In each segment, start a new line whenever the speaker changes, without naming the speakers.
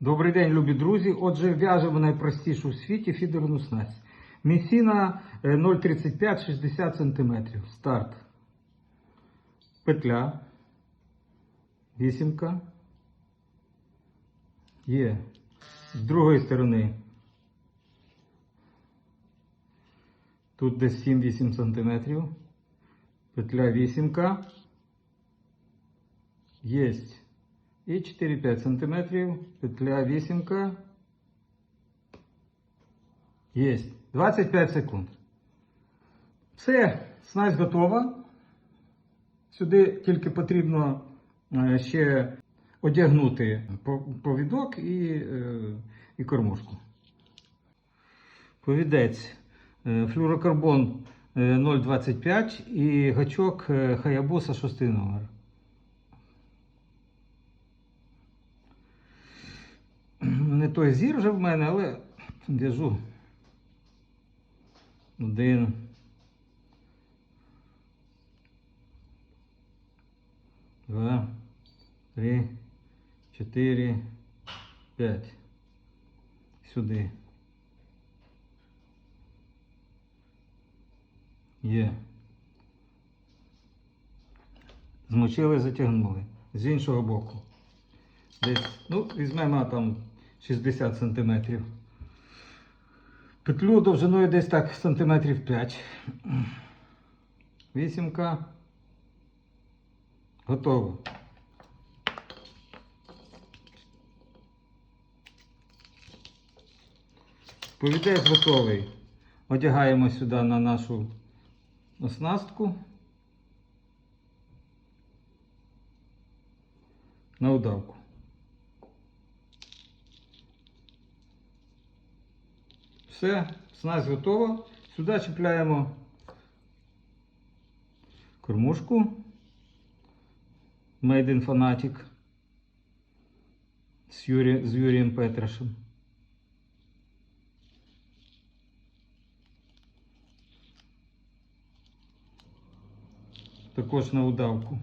Добрий день, любі друзі. Отже, в'яжемо найпростішу в світі фідерну снасть. Місіна е, 0,35-60 см. Старт. Петля. Вісімка. Є. З другої сторони. Тут десь 7-8 см. Петля вісімка. Єсть. І 4-5 см. Петля вісімка. Єсть. 25 секунд. Все, снасть готова. Сюди тільки потрібно е, ще одягнути повідок і, е, і кормушку. Повідець. е, Флюрокарбон е, 0,25 і гачок Хаябуса 6 номер. Не той зір вже в мене, але в'яжу. Один. Два, три, чотири, п'ять. Сюди. Є. Змочили, затягнули. З іншого боку. Десь, ну, візьмемо там 60 сантиметрів. Петлю довжиною десь так сантиметрів 5. Вісімка. Готово. Повідець готовий. Одягаємо сюди на нашу оснастку. На удавку. Все, снасть готова. Сюди чіпляємо кормушку. Made in Fanatic з, Юрі, з Юрієм Петрашем. Також на удавку.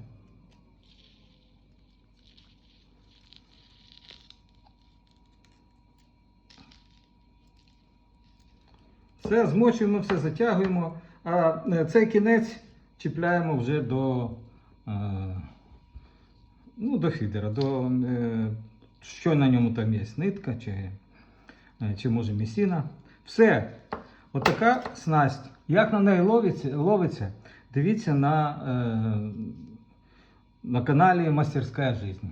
Все, змочуємо, все затягуємо. А е, цей кінець чіпляємо вже до, е, ну, до фідера, до, е, що на ньому там є, нитка чи, чи може місіна. Все. Отака снасть. Як на неї ловиться, ловиться дивіться на, на каналі Мастерська жизнь.